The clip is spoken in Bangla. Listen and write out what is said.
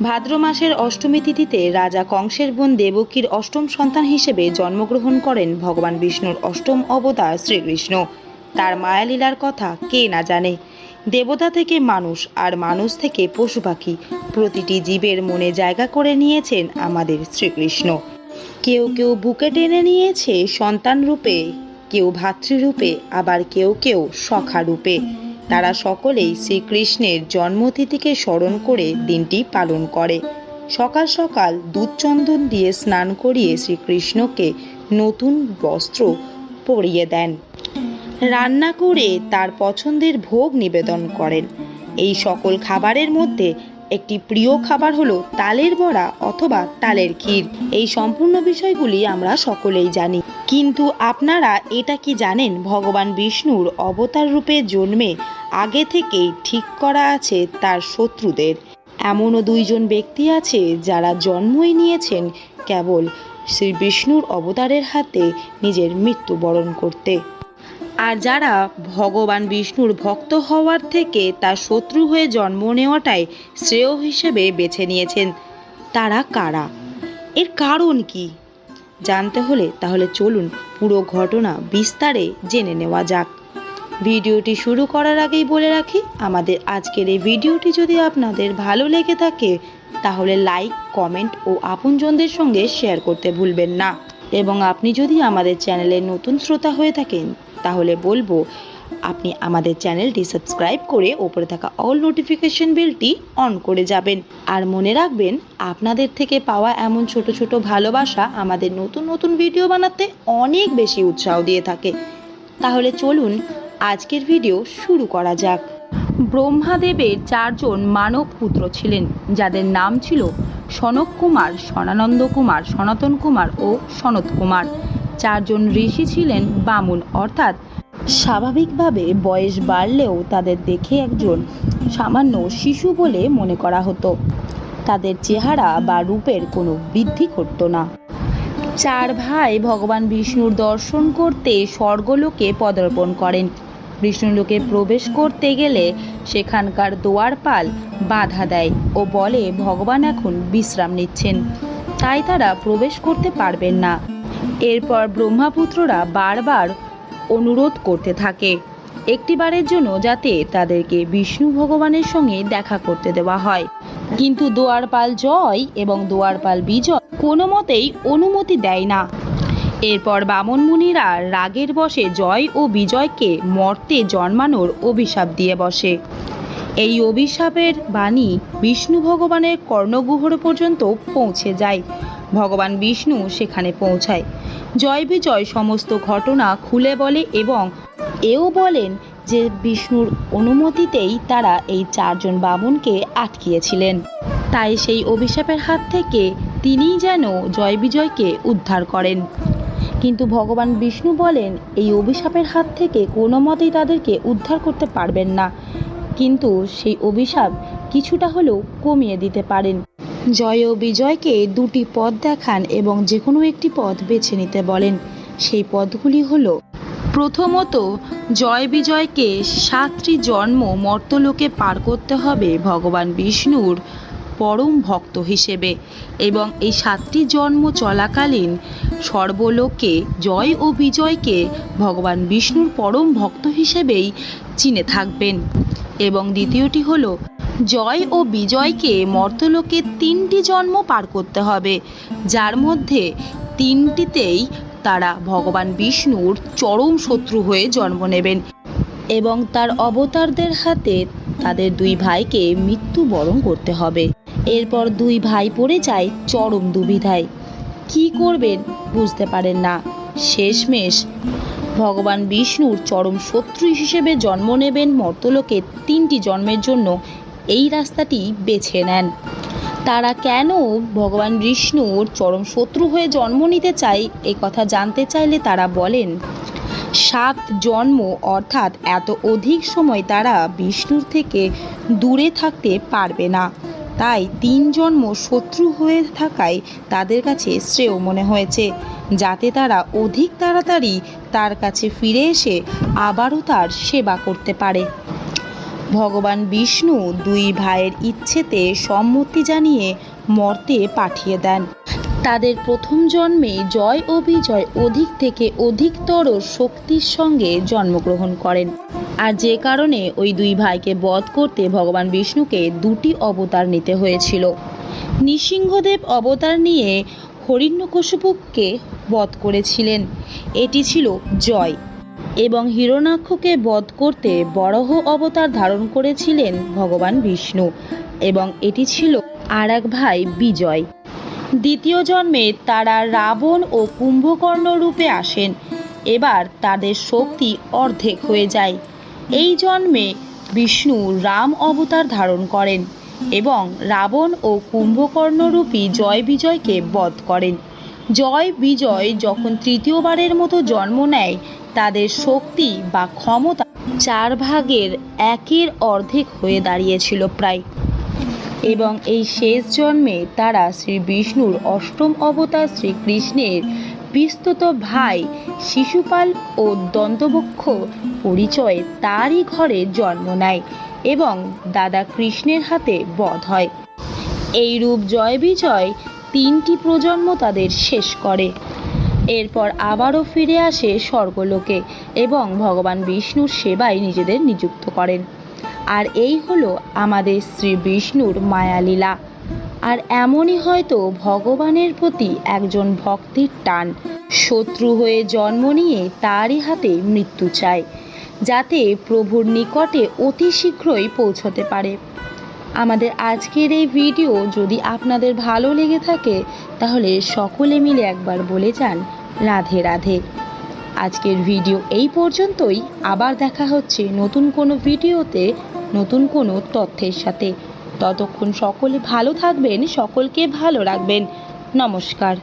ভাদ্র মাসের অষ্টমী তিথিতে রাজা কংসের বোন দেবকীর অষ্টম সন্তান হিসেবে জন্মগ্রহণ করেন ভগবান বিষ্ণুর অষ্টম অবতার শ্রীকৃষ্ণ। তার মায়ালীলার কথা কে না জানে। দেবতা থেকে মানুষ আর মানুষ থেকে পশু পাখি প্রতিটি জীবের মনে জায়গা করে নিয়েছেন আমাদের শ্রীকৃষ্ণ। কেউ কেউ বুকে টেনে নিয়েছে সন্তান রূপে কেউ ভাতৃরূপে, আবার কেউ কেউ সখা রূপে তারা সকলেই শ্রীকৃষ্ণের জন্মতিথিকে স্মরণ করে দিনটি পালন করে। সকাল সকাল দুধচন্দন দিয়ে স্নান করিয়ে শ্রীকৃষ্ণকে নতুন বস্ত্র পরিয়ে দেন। রান্না করে তার পছন্দের ভোগ নিবেদন করেন। এই সকল খাবারের মধ্যে একটি প্রিয় খাবার হলো তালের বড়া অথবা তালের ক্ষীর। এই সম্পূর্ণ বিষয়গুলি আমরা সকলেই জানি। কিন্তু আপনারা এটা কি জানেন? ভগবান বিষ্ণুর অবতার রূপে জন্মে আগে থেকেই ঠিক করা আছে তার শত্রুদের। এমনও দুইজন ব্যক্তি আছে যারা জন্মই নিয়েছেন কেবল শ্রী বিষ্ণুর অবতারের হাতে নিজের মৃত্যুবরণ করতে। আর যারা ভগবান বিষ্ণুর ভক্ত হওয়ার থেকে তার শত্রু হয়ে জন্ম নেওয়াটাই শ্রেয় হিসেবে বেছে নিয়েছেন, তারা কারা? এর কারণ কি? জানতে হলে তাহলে চলুন পুরো ঘটনা বিস্তারে জেনে নেওয়া যাক। ভিডিওটি শুরু করার আগেই বলে রাখি, আমাদের আজকের এই ভিডিওটি যদি আপনাদের ভালো লেগে থাকে, তাহলে লাইক, কমেন্ট ও আপনজনদের সঙ্গে শেয়ার করতে ভুলবেন না। এবং আপনি যদি আমাদের চ্যানেলের নতুন শ্রোতা হয়ে থাকেন তাহলে বলব, আপনি আমাদের চ্যানেলটি সাবস্ক্রাইব করে ওপরে থাকা অল নোটিফিকেশন বেলটি অন করে যাবেন। আর মনে রাখবেন, আপনাদের থেকে পাওয়া এমন ছোট ছোট ভালোবাসা আমাদের নতুন নতুন ভিডিও বানাতে অনেক বেশি উৎসাহ দিয়ে থাকে। তাহলে চলুন, আজকের ভিডিও শুরু করা যাক। ব্রহ্মাদেবের চারজন মানব পুত্র ছিলেন, যাদের নাম ছিল সনক কুমার সনানন্দ কুমার, সনাতন কুমার ও সনত কুমার। চারজন ঋষি ছিলেন বামুন, অর্থাৎ স্বাভাবিকভাবে বয়স বাড়লেও তাদের দেখে একজন সামান্য শিশু বলে মনে করা হতো। তাদের চেহারা বা রূপের কোনো বৃদ্ধি ঘটতো না। চার ভাই ভগবান বিষ্ণুর দর্শন করতে স্বর্গলোকে পদার্পণ করেন। বিষ্ণুলোকে প্রবেশ করতে গেলে সেখানকার দোয়ারপাল বাধা দেয় ও বলে, ভগবান এখন বিশ্রাম নিচ্ছেন। তাই তারা প্রবেশ করতে পারবেন না। এরপর ব্রহ্মাপুত্ররা বারবার অনুরোধ করতে থাকে। একটিবারের জন্য যাতে তাদেরকে বিষ্ণু ভগবানের সঙ্গে দেখা করতে দেওয়া হয়। কিন্তু দোয়ারপাল জয় এবং দোয়ারপাল বিজয় কোনো মতেই অনুমতি দেয় না। এরপর বামন মুনিরা রাগের বসে জয় ও বিজয়কে মর্তে জন্মানোর অভিশাপ দিয়ে বসে। এই অভিশাপের বাণী বিষ্ণু ভগবানের কর্ণগুহর পর্যন্ত পৌঁছে যায়। ভগবান বিষ্ণু সেখানে পৌঁছায়। জয় বিজয় সমস্ত ঘটনা খুলে বলে এবং এও বলেন যে বিষ্ণুর অনুমতিতেই তারা এই চারজন বামুনকে আটকিয়েছিলেন। তাই সেই অভিশাপের হাত থেকে তিনিই যেন জয় বিজয়কে উদ্ধার করেন। কিন্তু ভগবান বিষ্ণু বলেন, এই অভিশাপের হাত থেকে কোনো মতেই তাদেরকে উদ্ধার করতে পারবেন না। কিন্তু সেই অভিশাপ কিছুটা হলেও কমিয়ে দিতে পারেন। জয় ও বিজয়কে দুটি পথ দেখান এবং যে কোনো একটি পথ বেছে নিতে বলেন। সেই পথগুলি হলো, প্রথমত, জয় বিজয়কে সাতটি জন্ম মর্তলোকে পার করতে হবে ভগবান বিষ্ণুর পরম ভক্ত হিসেবে এবং এই সাতটি জন্ম চলাকালীন সর্বলোকে জয় ও বিজয়কে ভগবান বিষ্ণুর পরম ভক্ত হিসেবেই চিনে থাকবেন। এবং দ্বিতীয়টি হলো জয় ও বিজয়কে মর্তলোকে তিনটি জন্ম পার করতে হবে। যার মধ্যে তিনটিতেই তারা ভগবান বিষ্ণুর চরম শত্রু হয়ে জন্ম নেবেন এবং তার অবতারদের হাতে তাদের দুই ভাইকে মৃত্যুবরণ করতে হবে। এরপর দুই ভাই পড়ে যায় চরম দুবিধায় কি করবেন বুঝতে পারেন না। শেষমেশ ভগবান বিষ্ণুর চরম শত্রু হিসেবে জন্ম নেবেন মর্তলোকে তিনটি জন্মের জন্য এই রাস্তাটি বেছে নেন। তারা কেন ভগবান বিষ্ণুর চরম শত্রু হয়ে জন্ম নিতে চায় এই কথা জানতে চাইলে তারা বলেন, সাত জন্ম অর্থাৎ এত অধিক সময় তারা বিষ্ণুর থেকে দূরে থাকতে পারবে না। তাই তিন জন্ম শত্রু হয়ে থাকায় তাদের কাছে শ্রেয় মনে হয়েছে। যাতে তারা অধিক তাড়াতাড়ি তার কাছে ফিরে এসে আবারও তার সেবা করতে পারে। ভগবান বিষ্ণু দুই ভাইয়ের ইচ্ছেতে সম্মতি জানিয়ে মর্তে পাঠিয়ে দেন। তাদের প্রথম জন্মে জয় ও বিজয় অধিক থেকে অধিকতর শক্তির সঙ্গে জন্মগ্রহণ করেন। আর যে কারণে ওই দুই ভাইকে বধ করতে ভগবান বিষ্ণুকে দুটি অবতার নিতে হয়েছিল। নৃসিংহদেব অবতার নিয়ে হরিণ্যকশিপুকে বধ করেছিলেন। এটি ছিল জয়। এবং হিরণাক্ষকে বধ করতে বরাহ অবতার ধারণ করেছিলেন ভগবান বিষ্ণু এবং এটি ছিল আর এক ভাই বিজয়। দ্বিতীয় জন্মে তারা রাবণ ও কুম্ভকর্ণ রূপে আসেন। এবার তাদের শক্তি অর্ধেক হয়ে যায়। এই জন্মে বিষ্ণু রাম অবতার ধারণ করেন এবং রাবণ ও কুম্ভকর্ণরূপী জয় বিজয়কে বধ করেন। জয় বিজয় যখন তৃতীয়বারের মতো জন্ম নেয় তাদের শক্তি বা ক্ষমতা চার ভাগের একের অর্ধেক হয়ে দাঁড়িয়েছিল প্রায়। এবং এই শেষ জন্মে তারা শ্রী বিষ্ণুর অষ্টম অবতার শ্রীকৃষ্ণের বিস্তৃত ভাই শিশুপাল ও দন্তবক্ষ পরিচয়ে তারই ঘরে জন্ম নেয় এবং দাদা কৃষ্ণের হাতে বধ হয়। এই রূপ জয় বিজয় তিনটি প্রজন্ম তাদের শেষ করে। এরপর আবারও ফিরে আসে স্বর্গলোকে এবং ভগবান বিষ্ণুর সেবায় নিজেদের নিযুক্ত করেন। আর এই হলো আমাদের শ্রী বিষ্ণুর মায়ালীলা। আর এমনই হয়তো ভগবানের প্রতি একজন ভক্তির টান। শত্রু হয়ে জন্ম নিয়ে তারই হাতে মৃত্যু চায়, যাতে প্রভুর নিকটে অতি শীঘ্রই পৌঁছতে পারে। আমাদের আজকের এই ভিডিও যদি আপনাদের ভালো লেগে থাকে, তাহলে সকলে মিলে একবার বলে যান রাধে রাধে। আজকের ভিডিও এই পর্যন্তই। আবার দেখা হচ্ছে নতুন কোনো ভিডিওতে, নতুন কোনো তথ্যের সাথে। ততক্ষণ সকলে ভালো থাকবেন, সকলকে ভালো রাখবেন। নমস্কার।